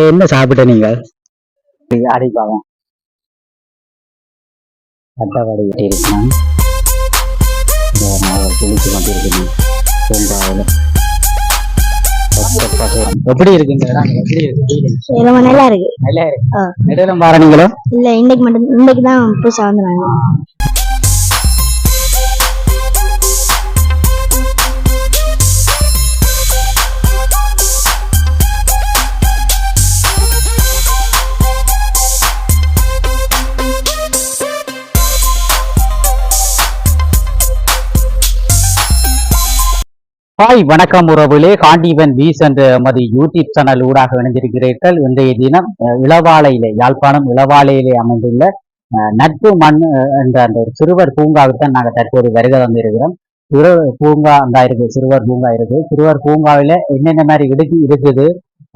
என்ன சாப்பிட்ட நீங்கள்? அடிப்பாங்க குளிச்சு எப்படி இருக்குங்க இடம்? எப்படி இருக்கு? ரொம்ப நல்லா இருக்கு. நல்லா இருக்கு. ஆ. நெடுலம் பாருங்களோ இல்ல இன்னைக்கு மட்டும் இன்னைக்கு தான் புதுசா வந்தாங்க ஹாய் வணக்கம் உறவுகளே. காண்டிவன் வீஸ் என்ற மது யூடியூப் சேனல் ஊடாக இணைந்திருக்கிறீர்கள். இன்றைய தினம் இளவாலையிலே யாழ்ப்பாணம் இளவாலையிலே அமைந்துள்ள நட்பு மண் என்ற அந்த ஒரு சிறுவர் பூங்காவுக்கு தான் நாங்கள் தற்போது வருகை வந்திருக்கிறோம் சிறு பூங்கா அந்த இருக்கு சிறுவர் பூங்கா இருக்கு. சிறுவர் பூங்காவில் என்னென்ன மாதிரி இடுக்கு இருக்குது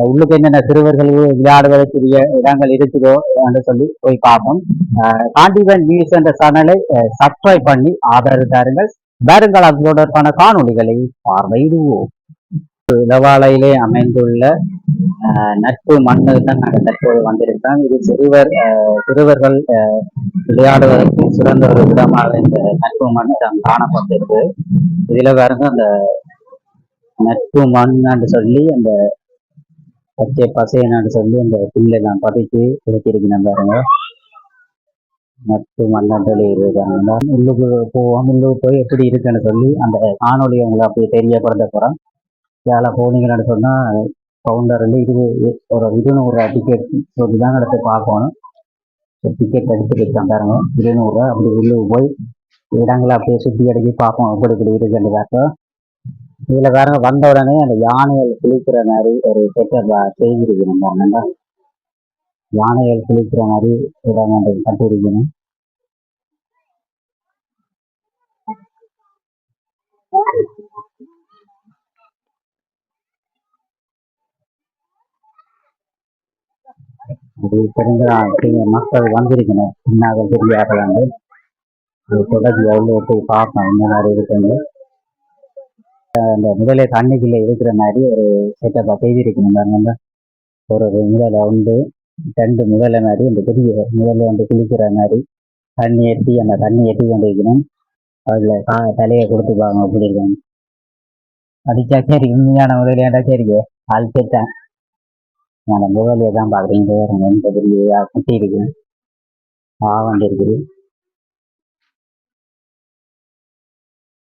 உள்ளுக்கு என்னென்ன சிறுவர்கள் விளையாடுவதற்குரிய இடங்கள் இருக்குதோ என்று சொல்லி போய் பார்ப்போம். காண்டிவன் வீஸ் என்ற சேனலை சப்ஸ்கிரைப் பண்ணி ஆதரவு தாருங்கள். வருங்கள் அது தொடர்பான காணொளிகளை பார்வையிடுவோம். இளவாலையிலே அமைந்துள்ள அஹ், நட்பு மண்ணு தான் நாங்கள் தற்போது வந்திருக்கிறோம் இது சிறுவர் சிறுவர்கள் அஹ், விளையாடுவதற்கு சிறந்த ஒரு இடமாக இந்த நட்பு மண் தான் காணப்பட்டிருக்கு. இதில் பாருங்க அந்த நட்பு மண்ணு சொல்லி அந்த பச்சை பசைன்னு சொல்லி அந்த புல்லெல்லாம் பதுக்கி கிடைச்சிருக்கணும் பாருங்க. நட்பு மண்ணன் இருக்காங்க உள்ளுக்கு போவோம் உள்ளுக்கு போய் எப்படி இருக்குன்னு சொல்லி அந்த காணொளி அவங்களை அப்படியே தெரியப்படுத்த போகிறோம் வேலை போனீங்கன்னு சொன்னால் கவுண்டரில் இது ஒரு இருநூறுவா டிக்கெட் சொல்லி தான் எடுத்து பார்க்கணும். டிக்கெட் எடுத்து வைக்கலாம் பாருங்க. இருநூறுவா அப்படி உள்ளுக்கு போய் இடங்களை அப்படியே சுற்றி அடிச்சு பார்ப்போம் எப்படி இப்படி இருக்குன்னு பார்த்தோம் இதில் பாருங்க வந்த உடனே அந்த யானைகள் குளிக்கிற மாதிரி ஒரு செட்டப் நம்ம பாருங்க யானைகள் குளிக்கிற மாதிரி இடம் ஒன்று கட்டியிருக்கணும். அது தெரிஞ்ச தெரிஞ்ச மக்கள் வந்திருக்கணும். பின்னாக தெரியாத வந்து அது எவ்வளோ போய் பார்ப்போம் இந்த மாதிரி இருக்குன்னு. அந்த முதலை தண்ணிக்குள்ளே இருக்கிற மாதிரி ஒரு செட்டப்பாக செய்திருக்கணும். பாருங்க ஒரு முதலை உண்டு. ரெண்டு முதல மாதிரி அந்த பெரிய முதல்ல வந்து குளிக்கிற மாதிரி தண்ணி ஏற்றி அந்த தண்ணி ஏற்றி கொண்டு வைக்கணும் அதில் கா தலையை கொடுத்துப்பாங்க அப்படி அடிச்சா சரி உண்மையான முதலியாண்டா சரிங்க ஆள் கேட்டேன். நான் முதலையை தான் பார்க்குறீங்க எந்த பெரிய குட்டி இருக்குது ஆவண்டி இருக்குது.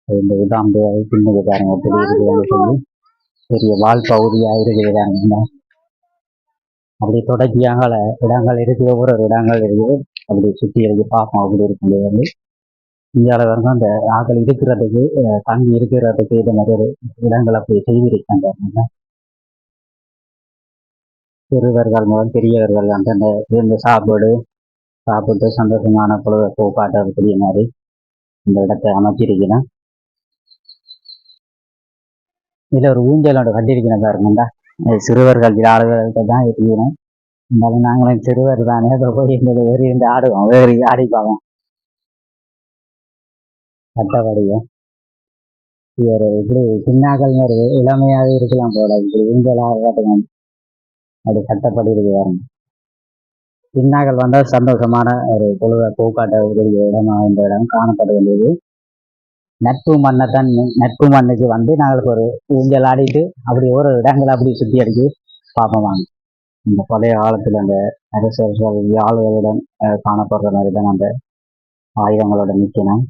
இந்த உதாம்பு பின்னுக்கு பாருங்க எப்படி இருக்குதுன்னு சொல்லி பெரிய வால் பகுதியாக இருக்குது அப்படி தொடர்ச்சியாக இடங்கள் இருக்குது ஒவ்வொரு இடங்கள் இருக்குது அப்படி சுற்றி எழுதி பார்ப்போம் அப்படி வந்து இந்தியாவில் வந்து அந்த ஆக்கள் இருக்கிறதுக்கு தங்கி இருக்கிறதுக்கு இது மாதிரி ஒரு இடங்கள் அப்படி செய்திருக்காங்க. சிறுவர்கள் முதல் பெரியவர்கள் அந்தந்த இருந்து சாப்பாடு சாப்பிட்டு சந்தோஷமான பொழுது போக்காட்டக்கூடிய மாதிரி இந்த இடத்தை அமைச்சிருக்கிறேன் இதில் ஒரு ஊஞ்சலோட கட்டியிருக்கிறேன் பாருங்கண்டா சிறுவர்கள் விளையாடுவதற்கு தான் இருக்கிறேன். இருந்தாலும் நாங்களும் சிறுவர் தானே. அதை போய் எங்களை ஏறி இருந்து ஆடுவோம். வேறு ஆடிப்பாவோம் மற்றபடியும் இவர் இப்படி சின்னாக்கள் ஒரு இளமையாக இருக்கலாம் போல. இப்படி ஊஞ்சலாக காட்டுவோம். அப்படி கட்டப்படி இருக்கு சின்னாக்கள் வந்தால் சந்தோஷமான ஒரு பொழுத பூக்காட்ட உதவிய இடமாக இந்த இடம் காணப்பட வேண்டியது. நட்பு மண்ணை தான் நட்பு மண்ணுக்கு வந்து நாங்களுக்கு ஒரு ஊஞ்சல் ஆடிட்டு அப்படி ஒரு இடங்களை அப்படி சுற்றி அடிச்சு பார்ப்போம் வாங்க. இந்த பழைய காலத்தில் அந்த அரசர்கள் யாழ்களுடன் காணப்படுற மாதிரி தான் அந்த ஆயுதங்களோட நிற்கணும்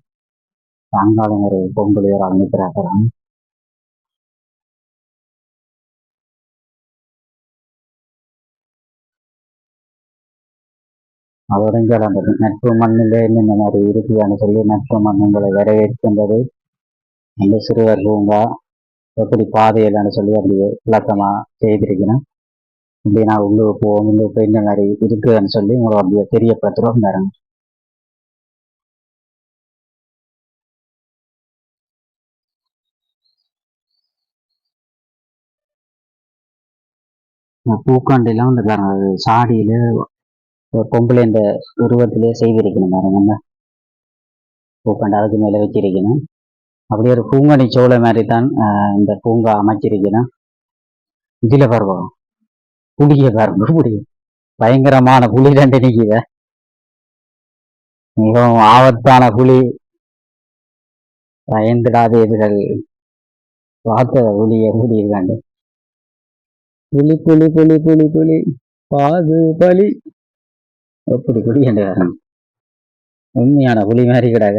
சாயங்காலம் ஒரு பொம்பளையோர் ஆள் அதோட கலந்தது அந்த நட்பு மண்ணிலே என்னென்ன மாதிரி இருக்குன்னு சொல்லி நட்பு மண்ணுங்களை வரவேற்கின்றது. அந்த சிறுவர் பூங்கா எப்படி பாதையில்னு சொல்லி அப்படி விளக்கமாக செய்திருக்கிறேன். இப்படி நான் உள்ளே போவோம் உள்ளே போய் இந்த மாதிரி இருக்குதுன்னு சொல்லி உங்களை அப்படியே தெரியப்படுத்துகிறோம் பாருங்க பூக்காண்டிலாம் வந்து பாருங்க சாடியில ஒரு பொம்பளை இந்த உருவத்திலே செய்திருக்கணும் பாருங்க இந்த அதுக்கு மேலே வச்சிருக்கணும். அப்படியே ஒரு பூங்கனி சோலை மாதிரி தான் இந்த பூங்கா அமைச்சிருக்கணும். இதில் பருவம் புளிய பாருங்க புளி பயங்கரமான புலி ரெண்டு நிக்குத. மிகவும் ஆபத்தான புலி. பயந்துடாதீர்கள் பார்த்த புலி எப்படி இருக்காண்டு புலி புலி புலி புலி புலி பாது பலி அப்படி புலி என்று வரணும். உண்மையான புலி மாதிரி கிடாக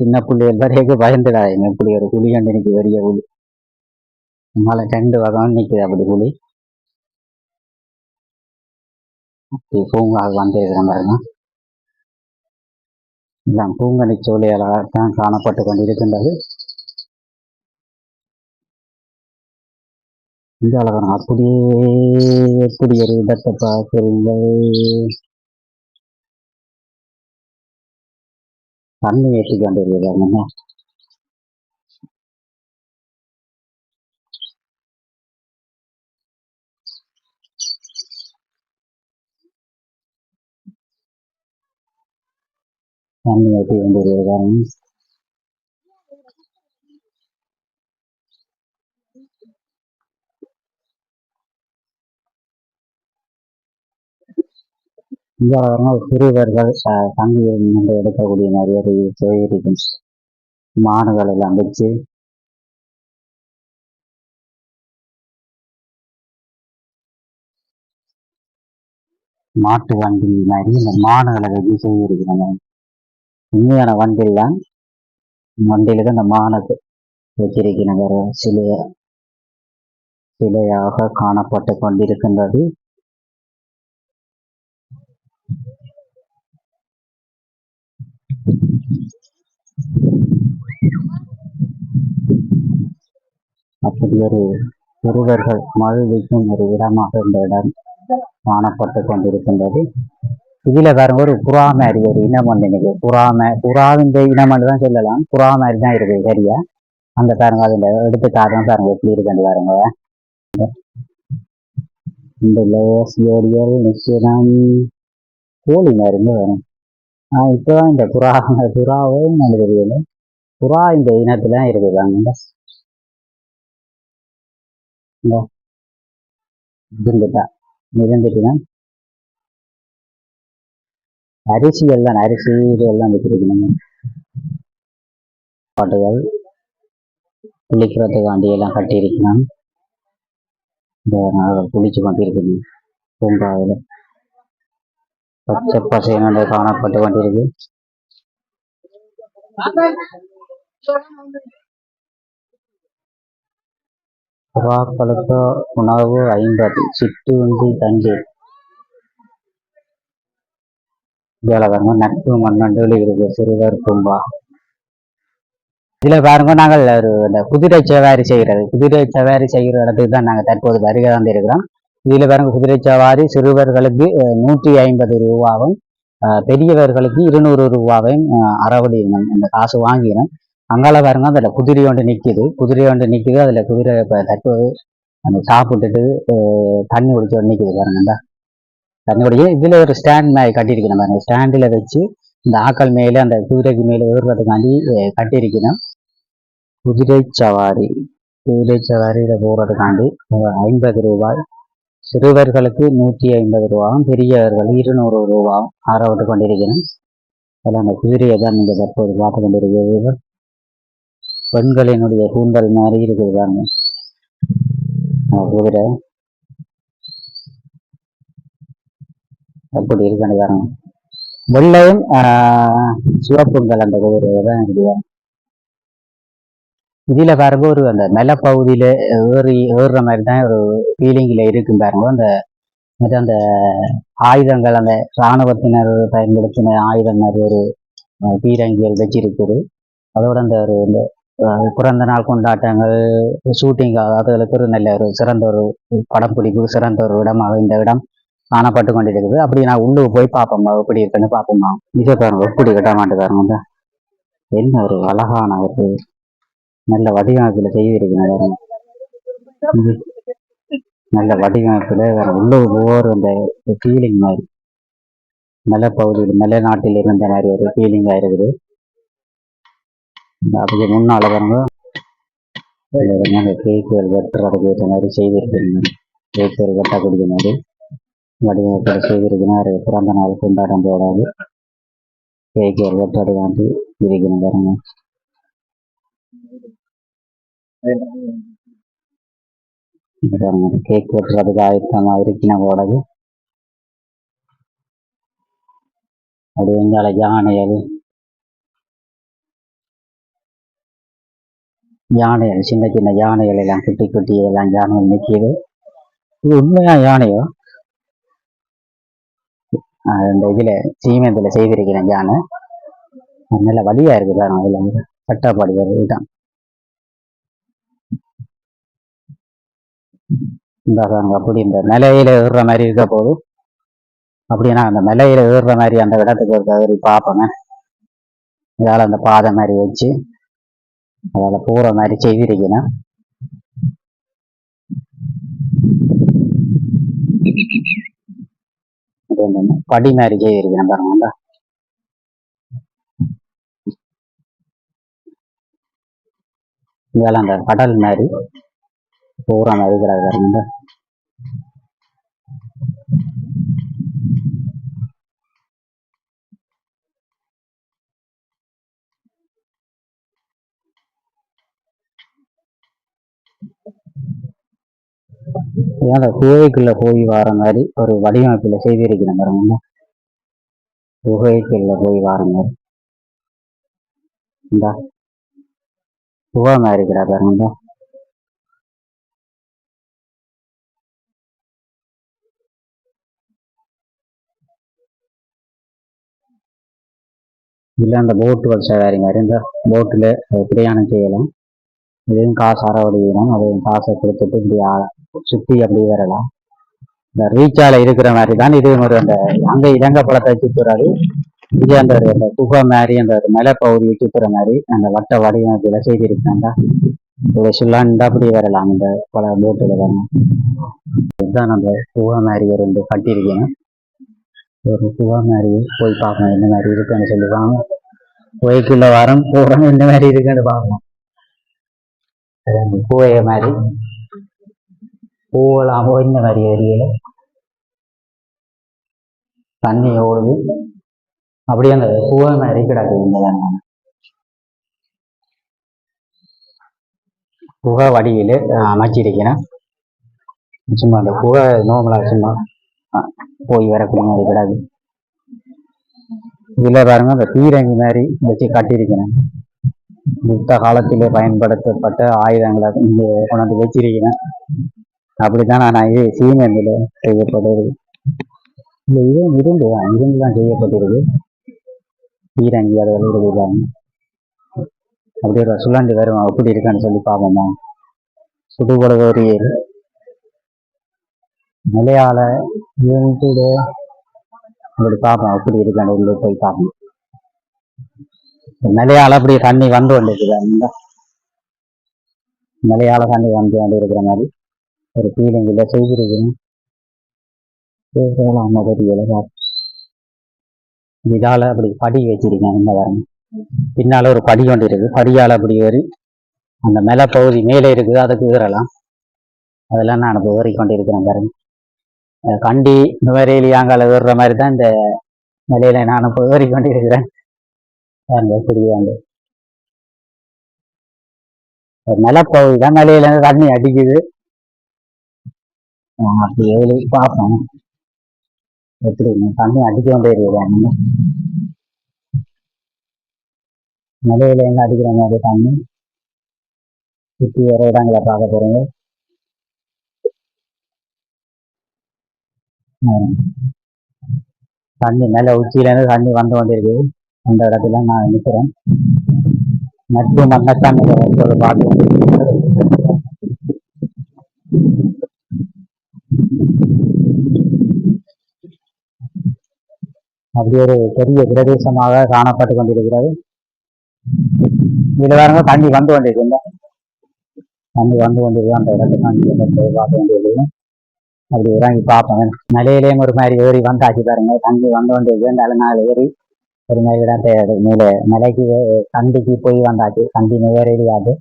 சின்ன புள்ளிகள் வரைக்கும் பயந்துடாதீங்க இப்படி ஒரு புலி கண்டு நிற்கி பெரிய புலி. நம்மளால ரெண்டு வகம் நிற்குது அப்படி புலி. அப்படி பூங்கா வந்திருக்கிற பாருங்க. எல்லாம் பூங்கனி தான் காணப்பட்டு கொண்டிருக்கின்றது. இந்த அழகான அப்படியே எப்படி ஒரு இடத்தை பார்க்குறீங்க தண்ணி ஏற்றி கொண்டிருக்கிறாங்க தண்ணி ஏற்றி கொண்டிருக்கிறாங்க இந்த சிறுவர்கள் அஹ், நின்று எடுக்கக்கூடிய நிறைய சேகரிக்கும் மாணவர்களில் அமைச்சு மாட்டு வண்டி மாதிரி இந்த மாடுகளை வச்சு சேகரிக்கிறாங்க. உண்மையான வண்டியில் தான் வண்டியில தான் இந்த மானத்தை வச்சிருக்கிறாங்க. சிலைய சிலையாக காணப்பட்டு கொண்டிருக்கின்றது. அப்படி ஒரு சிறுவர்கள் மகிழ்விக்கும் ஒரு இடமாக இந்த இடம் காணப்பட்டு கொண்டிருக்கின்றது. இதுல பாருங்க ஒரு புறா மாதிரி ஒரு இனம் வந்து எனக்கு புறாம புறாவின் இனம் தான் சொல்லலாம். புறா மாதிரி தான் இருக்குது சரியா? அந்த பாருங்க அதில் எடுத்து காரணம் பாருங்க எப்படி இருக்குன்னு பாருங்க. இந்த லேசியோடியல் நிச்சயம். கோழி மாதிரி வரும். இப்பதான் இந்த புறா புறாவும் நல்ல தெரியல. புறா இந்த இனத்துல இருக்குதாங்க. இருந்துட்டா இருந்துட்டுதான் அரிசி எல்லாம் அரிசி இது எல்லாம் வச்சிருக்கணும் பாட்டுகள் குளிக்கிறதுக்காண்டி எல்லாம் கட்டியிருக்கணும். இந்த நாங்கள் குளிச்சு கொண்டிருக்கணும் பூங்காவில். பச்சை பசையினோட காணப்பட்டு கொண்டிருக்கு. புறாக்களுக்கு உணவு ஐம்பது சிட்டு தஞ்சை இதுல நட்பு மண்ணண்டு இருக்கு சிறுவர் பூம்பா இதுல பாருங்க நாங்கள் ஒரு இந்த குதிரை சவாரி செய்கிறது. குதிரை சவாரி செய்கிற இடத்துக்கு தான் நாங்கள் தற்போது வருகை வந்து இருக்கிறோம் இதில் பாருங்க குதிரை சவாரி சிறுவர்களுக்கு நூற்றி ஐம்பது ரூபாவும் பெரியவர்களுக்கு இருநூறு ரூபாவையும் அஹ், இந்த காசு வாங்கினோம். அங்கால பாருங்க அதில் குதிரை ஒன்று நிற்கிது குதிரை ஒன்று நிற்கிது அதில் குதிரை இப்போ தற்போது அந்த சாப்பிட்டுட்டு தண்ணி குடிச்சு நிற்கிது பாருங்க தண்ணி குடிச்சு இதில் ஒரு ஸ்டாண்ட் மாதிரி கட்டியிருக்கணும் பாருங்க. ஸ்டாண்டில் வச்சு இந்த ஆக்கள் மேலே அந்த குதிரைக்கு மேலே ஏறுறதுக்காண்டி கட்டியிருக்கணும் குதிரை சவாரி குதிரை சவாரியில் போகிறதுக்காண்டி ஐம்பது ரூபாய் சிறுவர்களுக்கு நூற்றி ஐம்பது ரூபாவும் பெரியவர்கள் இருநூறு ரூபாவும் ஆறாவது கொண்டிருக்கிறேன். அதில் அந்த குதிரையை தான் நீங்கள் தற்போது பார்த்து கொண்டிருக்கிறீர்கள் பெண்களினுடைய கூந்தல் மாதிரி இருக்குது தாங்க அந்த குதிரை. அப்படி இருக்கணும் பாருங்க. வெள்ளையும் சிவப்புங்கள் அந்த குதிரையை தான் இருக்குது இதில் பாருங்க ஒரு அந்த மலைப்பகுதியில ஏறி ஏறுற மாதிரி தான் ஒரு ஃபீலிங்கில் இருக்கும் பாருங்க. அந்த மற்ற அந்த ஆயுதங்கள் அந்த இராணுவத்தினர் பயன்படுத்தின ஆயுதம் மாதிரி ஒரு பீரங்கிகள் வச்சிருக்குது. அதோட அந்த ஒரு இந்த பிறந்த நாள் கொண்டாட்டங்கள் ஷூட்டிங் அதுகளுக்கு ஒரு நல்ல ஒரு சிறந்த ஒரு படம் பிடிப்பு சிறந்த ஒரு இடமாக இந்த இடம் காணப்பட்டு கொண்டிருக்குது. அப்படி நான் உள்ளே போய் பார்ப்போம்மா எப்படி இருக்குன்னு பார்ப்போம்மா இதை பாருங்க எப்படி கட்ட மாட்டேக்காருங்க என்ன ஒரு அழகான ஒரு நல்ல வடிவமைப்பில் செய்திருக்கேன் பாருங்க. நல்ல வடிவமைப்பில் வேறு உள்ள ஒவ்வொரு அந்த ஃபீலிங் மாதிரி. மலைப்பகுதியில் மலை நாட்டில் இருந்த மாதிரி ஒரு ஃபீலிங்காக இருக்குது. இந்த முன்னால் முன்னால பாருங்க. அந்த கேக்குகள் வெட்டுறதுக்கு ஏற்ற மாதிரி செய்திருக்கீங்க கேக்குகள் ஒரு மாதிரி குடிக்கிறது வடிவமைப்பில் செய்திருக்கிறார். பிறந்த நாள் கொண்டாடம் போடாது கேக் ஒரு வெட்டடி வாங்கி இருக்கணும் பாருங்க இது பாருங்க கேக் வெட்டுறதுக்கு ஆயத்தமா இருக்கணும் போடாது அது எங்கால அது யானைகள் சின்ன சின்ன யானைகள் எல்லாம் குட்டி குட்டி எல்லாம் யானைகள் நிற்கிது. இது உண்மையா யானையோ? இந்த இதுல சீமெந்தில் செய்திருக்கிறேன் யானை. நல்ல வழியாக இருக்கு அதில். வந்து வருது தான். இந்தாங்க அப்படி இந்த நிலையில ஏறுற மாதிரி இருக்க போது அப்படின்னா அந்த நிலையில ஏறுற மாதிரி அந்த இடத்துக்கு ஒரு தவறி பார்ப்பேங்க இதால அந்த பாதை மாதிரி வச்சு அதால் போகிற மாதிரி செய்திருக்கணும் இது படி மாதிரி செய்திருக்கேன் பாருங்க. இந்தா. இதால அந்த கடல் மாதிரி போகிற மாதிரி இருக்கிறாங்க பாருங்க இந்தா. குகைக்குள்ள போய் வர மாதிரி ஒரு வடிவமைப்பில் செய்திருக்கிறேன் பாருங்க. குகைக்குள்ள போய் வர மாதிரி. இந்த. குகை மாதிரி இருக்கிறா பாருங்க. இல்லை அந்த போட்டு சவாரி மாதிரி இந்த. போட்டில் பிரயாணம் செய்யலாம். இதுவும் காசு அறவடிக்கணும் அதுவும் காசை கொடுத்துட்டு இப்படி சுத்தி சுற்றி அப்படி வரலாம். இந்த ரீச்சால இருக்கிற மாதிரி தான் இது ஒரு அந்த அங்க இலங்கை பழத்தை சுத்துறாரு இது அந்த ஒரு அந்த குகை மாதிரி அந்த ஒரு மலைப்பகுதியை சுத்துற மாதிரி அந்த வட்ட வடிவமைப்புல செய்திருக்காங்க. இதை சொல்லாண்டா அப்படி வரலாம் இந்த பல போட்டில் வரணும் இதுதான் அந்த குகை மாதிரி ஒரு ரெண்டு கட்டியிருக்கேன். ஒரு குகை மாதிரி போய் பார்க்கணும் என்ன மாதிரி இருக்குன்னு சொல்லி சொல்லுவாங்க கோயிலுக்குள்ள வரம் போகிறோம் என்ன மாதிரி இருக்குன்னு பார்க்கணும் அது அந்த குகையை மாதிரி. பூவெல்லாம் இந்த மாதிரி ஏரியில தண்ணி ஓடுது. அப்படியே அந்த பூவை மாதிரி கிடக்குது இந்த லெமன் குகை அமைச்சிருக்கிறேன். சும்மா அந்த புகை நோமலாக சும்மா அஹ், போய் வரக்கூடிய மாதிரி கிடாது இதில் பாருங்க அந்த பீரங்கி மாதிரி வச்சு கட்டியிருக்கிறேன். யுத்த காலத்திலே பயன்படுத்தப்பட்ட ஆயுதங்களை இங்கே கொண்டாந்து வச்சிருக்கிறேன். அப்படித்தான் நான் இது சீமெந்தில் செய்யப்படுது இந்த இதுவும் இருந்து தான் இருந்து தான் செய்யப்பட்டிருக்கு பீரங்கி அதை வெளியிடுவாங்க அப்படி ஒரு சுழண்டு வரும்? எப்படி இருக்கான்னு சொல்லி பார்ப்போமா? சுடுபொழுது ஒரு ஏறு நிலையால யூனிட்டு அப்படி பார்ப்போம். எப்படி இருக்கான்னு உள்ள போய் பார்ப்போம். நிலையால அப்படி தண்ணி வந்து கொண்டு இருக்குது நிலையால தண்ணி வந்து கொண்டு இருக்கிற மாதிரி. ஒரு பீலிங்கில் செய்திருக்கிறேன் நம்ம எழுதார் இதால் அப்படி படி வச்சிருக்கேன் இந்த வரணும் பின்னால் ஒரு படி ஒன்று இருக்குது. படியால் அப்படி ஏறி அந்த மேல பகுதி மேலே இருக்குது. அதுக்கு ஏறலாம். அதெல்லாம் நான் இப்போ ஏறி கொண்டு இருக்கிறேன் பாருங்க கண்டி இந்த மாதிரி ஏரியாங்கால ஏறுற மாதிரி தான் இந்த நிலையில நான் இப்போ ஏறி கொண்டு இருக்கிறேன் பாருங்க நிலப்பகுதி தான் நிலையில தண்ணி அடிக்குது. அப்படி ஏறி பார்ப்போம். எப்படி? தண்ணி அடிக்க கொண்டே இருக்கிறாங்க நிலையில என்ன அடிக்கிற மாதிரி தண்ணி? சுற்றி வர இடங்களை பார்க்க போறீங்க. தண்ணி மேலே உச்சியிலேருந்து தண்ணி வந்து கொண்டிருக்கு. அந்த இடத்துல நான் நிற்கிறேன் நட்பு மன்னத்தான் ஒரு அப்படி ஒரு பெரிய பிரதேசமாக காணப்பட்டு கொண்டிருக்கிறது. இதுல பாருங்க தண்ணி வந்து கொண்டிருக்கு தண்ணி வந்து கொண்டிருக்கு அந்த இடத்துல தண்ணி பார்க்க வேண்டியது அப்படி இறங்கி பார்ப்பேன் மலையிலேயும் ஒரு மாதிரி ஏறி வந்தாச்சு பாருங்க தண்ணி வந்து கொண்டிருக்கு அந்த நாள் ஏறி ஒரு மாதிரி தான் தேவை மேலே மலைக்கு தண்டிக்கு கண்டிக்கு போய் வந்தாச்சு. கண்டி நேரடியாது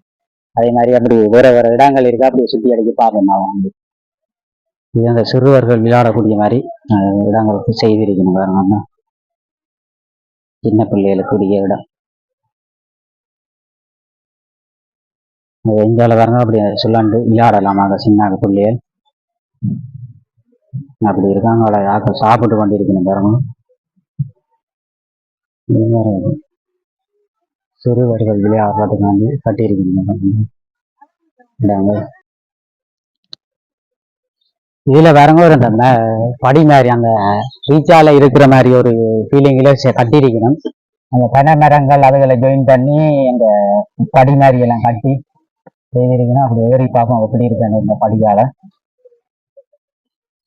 அதே மாதிரி அப்படி வேற வேற இடங்கள் இருக்கு. அப்படி சுத்தி அடிக்க பார்ப்போம் நான் வந்து. இது அந்த சிறுவர்கள் விளையாடக்கூடிய மாதிரி இடங்களுக்கு செய்திருக்கணும் பாருங்க. சின்ன பிள்ளைகளுக்குரிய இடம். எங்கால வரணும் அப்படி சொல்லாண்டு விளையாடலாமாக சின்ன பிள்ளைகள் அப்படி இருக்காங்க அவளை யாக்க சாப்பிட்டு கொண்டு இருக்கணும் பாருங்க சிறுவர்கள் விளையாடுறதுக்கு வந்து கட்டியிருக்கணும் இதுல பாருங்க ஒரு அந்த படி மாதிரி அந்த ரீச்சால இருக்கிற மாதிரி ஒரு ஃபீலிங்ல கட்டியிருக்கணும். அந்த பனை மரங்கள் அதுகளை ஜாயின் பண்ணி அந்த படி மாதிரி எல்லாம் கட்டி செய்திருக்கணும். அப்படி ஏறி பார்ப்போம் எப்படி இருக்காங்க இந்த படியால.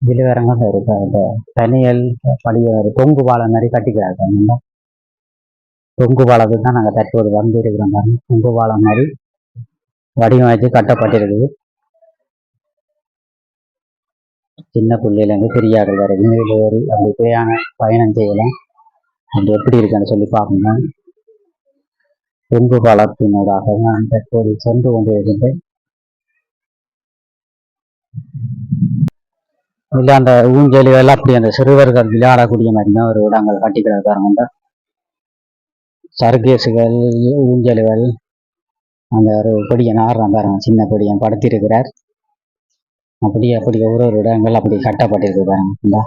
இதுல வேறங்க இருக்கு? அந்த தனியல் படிய ஒரு தொங்கு பாலை மாதிரி கட்டிக்கிறாங்க. தொங்கு பாலத்துக்கு தான் நாங்கள் தற்போது வந்து இருக்கிறோம் பாருங்க தொங்கு பாலம் மாதிரி வடிவமைச்சு கட்டப்பட்டிருக்குது. சின்ன பிள்ளையிலேருந்து பெரியார்கள் ஆட்கள் வரைக்கும் இதில் ஏறி அப்படி பிரயாண பயணம் செய்யலாம். அது எப்படி இருக்குன்னு சொல்லி பார்க்கணும். தொங்கு பாலத்தினூடாக நான் தற்போது சென்று கொண்டிருக்கின்றேன். இல்லை அந்த ஊஞ்சலிகள் அப்படி அந்த சிறுவர்கள் விளையாடக்கூடிய மாதிரி தான் ஒரு இடங்கள் கட்டிக்கிறது பாருங்க சர்க்கேஸுகள் ஊஞ்சலுகள் அந்த ஒரு பொடியன் ஆடுறான் பாருங்க சின்ன பொடியன் படுத்திருக்கிறார். அப்படி அப்படி ஒரு ஒரு இடங்கள் அப்படி கட்டப்பட்டிருக்கு பாருங்க இந்த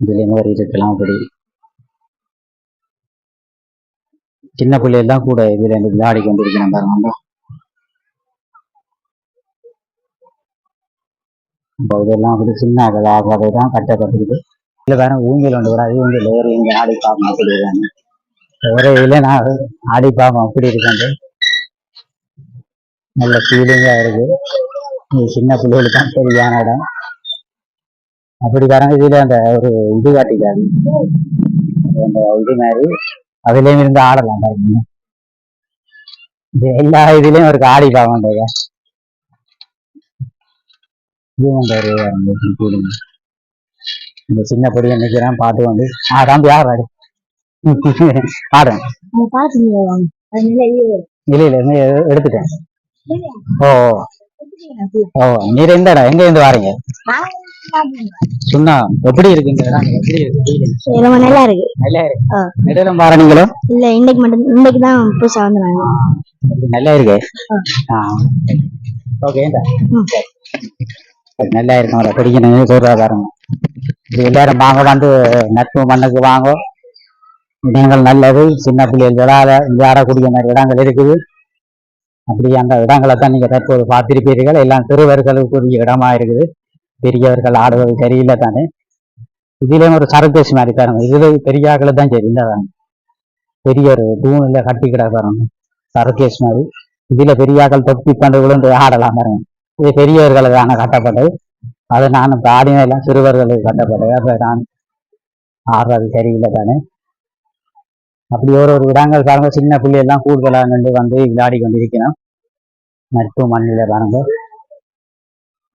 இதுலேயும் ஒரு இருக்கலாம் அப்படி. சின்ன பிள்ளைகள் தான் கூட இதுல இருந்து விளையாடி கொண்டிருக்கிறேன் பாருங்க. இப்போ இதெல்லாம் அப்படி சின்ன ஆகவே தான் கட்டப்பட்டிருக்கு. இல்லை வேற ஊஞ்சல் ஒன்று வராது ஊஞ்சல் ஒரு எங்கே ஆடி பார்க்கணும் அப்படி இருக்காங்க. ஒரே இதில் நான் ஆடி பார்ப்போம் அப்படி இருக்காங்க. நல்ல ஃபீலிங்காக இருக்கு. சின்ன பிள்ளைகளுக்கு தான் சரியான இடம். அப்படி பாருங்க இதுல அந்த ஒரு இது காட்டிக்காது அந்த இது மாதிரி அதுலயும் இருந்து ஆடலாம் பாருங்க. இது எல்லா இதுலயும் ஒரு ஆடி feeling. இந்த சின்ன பொடியை நிற்கிறேன் பார்த்து வந்து ஆ தம்பி யார் ஆடு. ஆடுறேன் இல்ல இல்ல எடுத்துட்டேன். ஓ. ஓ நீர் எந்த இடம் எங்க இருந்து வாரீங்க? சொன்னா எப்படி இருக்கு? ரொம்ப நல்லா இருக்கு. நல்லா இருக்கு. ஆ. நெடுலம் பாருங்களோ இல்ல இன்னைக்கு மட்டும் இன்னைக்கு தான் புதுசா வந்தாங்க நல்லா இருக்கு? ஆ. ஓகே. நல்லா இருக்கும் இது எல்லாரும் வாங்க வந்து நட்பு மண்ணுக்கு வாங்க. இடங்கள் நல்லது சின்ன பிள்ளைகள் விளையாட விளையாடக்கூடிய மாதிரி இடங்கள் இருக்குது. அப்படி அந்த இடங்களை தான் நீங்க தற்போது பார்த்திருப்பீர்கள். எல்லாம் சிறுவர்களுக்குரிய இடமா இருக்குது பெரியவர்கள் ஆடுவது சரியில்லை தானே. இதுலேயும் ஒரு சர்க்கஸ் மாதிரி தரணும் இதுல பெரிய ஆக்களை தான் சரி இந்த பாருங்க. பெரிய ஒரு தூணில் கட்டி கிடக்கு பாருங்க. மாதிரி. இதுல பெரியாக்கள் தொப்பி கொண்டு விழுந்து ஆடலாம் பாருங்க. இது பெரியவர்களுக்கான கட்டப்பட்டது. அது நான் இப்ப எல்லாம் சிறுவர்களுக்கு கட்டப்பட்டது. அப்ப நான் ஆடுறது சரியில்லை தானே. அப்படி ஒரு ஒரு விடாங்கல் பாருங்க சின்ன பிள்ளையெல்லாம் கூடுதலாக நின்று வந்து விளையாடி கொண்டிருக்கிறோம். நட்பு மண்ணில் பாருங்க.